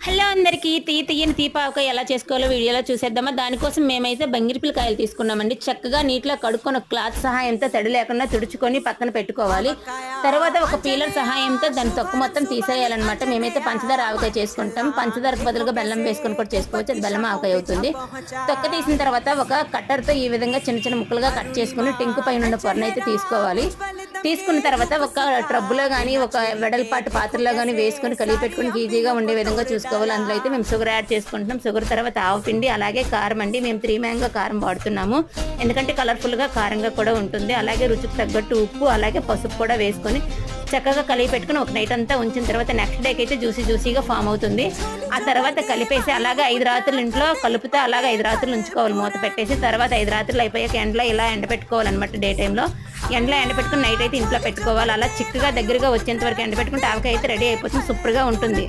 Hello అందరికీ తీ తీయని తీపాక ఎలా చేసుకోవాలో వీడియోలో చూసేద్దామా. దానికోసం మేమైతే బంగిరిపిల్ల కాయలు తీసుకున్నామండి. చక్కగా నీటిలో కడుక్కొని క్లాత్ సహాయంతో తడి లేకుండా తుడుచుకొని పక్కన పెట్టుకోవాలి. తర్వాత ఒక పీలర్ సహాయంతో దాని తొక్కు మొత్తం తీసేయాలన్నమాట. మేమైతే పంచదార ఆవకాయ చేసుకుంటాం. పంచదారకు బదులుగా బెల్లం వేసుకొని కూడా చేసుకోవచ్చు. అది బెల్లం ఆవకాయ అవుతుంది. తొక్క తీసిన తర్వాత ఒక కట్టర్తో ఈ విధంగా చిన్న చిన్న ముక్కలుగా కట్ చేసుకుని టింకు పైన ఉన్న పొరను అయితే తీసుకోవాలి. తీసుకున్న తర్వాత ఒక ట్రబ్బులో కానీ ఒక వెడల్పాటు పాత్రలో కానీ వేసుకొని కలిపి పెట్టుకుని ఈజీగా ఉండే విధంగా చూసుకోవాలి. అందులో అయితే మేము షుగర్ యాడ్ చేసుకుంటున్నాం. షుగర్ తర్వాత ఆవు పిండి అలాగే కారం అండి. మేము త్రీ మ్యాంగో కారం వాడుతున్నాము. ఎందుకంటే కలర్ఫుల్గా కారంగా కూడా ఉంటుంది. అలాగే రుచికి తగ్గట్టు ఉప్పు అలాగే పసుపు కూడా వేసుకొని చక్కగా కలిపి పెట్టుకుని ఒక నైట్ అంతా ఉంచిన తర్వాత నెక్స్ట్ డేకి అయితే జ్యూసీ జ్యూసీగా ఫామ్ అవుతుంది. ఆ తర్వాత కలిపేసి అలాగే ఐదు రాత్రులు ఇంట్లో కలుపుతూ అలాగే ఐదు రాత్రులు ఉంచుకోవాలి. మూత పెట్టేసి తర్వాత ఐదు రాత్రులు అయిపోయాక ఎండలో ఇలా ఎండ పెట్టుకోవాలన్నమాట డే టైంలో ఎండలో ఎండ పెట్టుకుని నైట్ అయితే ఇంట్లో పెట్టుకోవాలి. అలా చిక్కగా దగ్గరగా వచ్చేంత వరకు ఎండ పెట్టుకుంటే ఆవకాయ అయితే రెడీ అయిపోతుంది. సూపర్గా ఉంటుంది.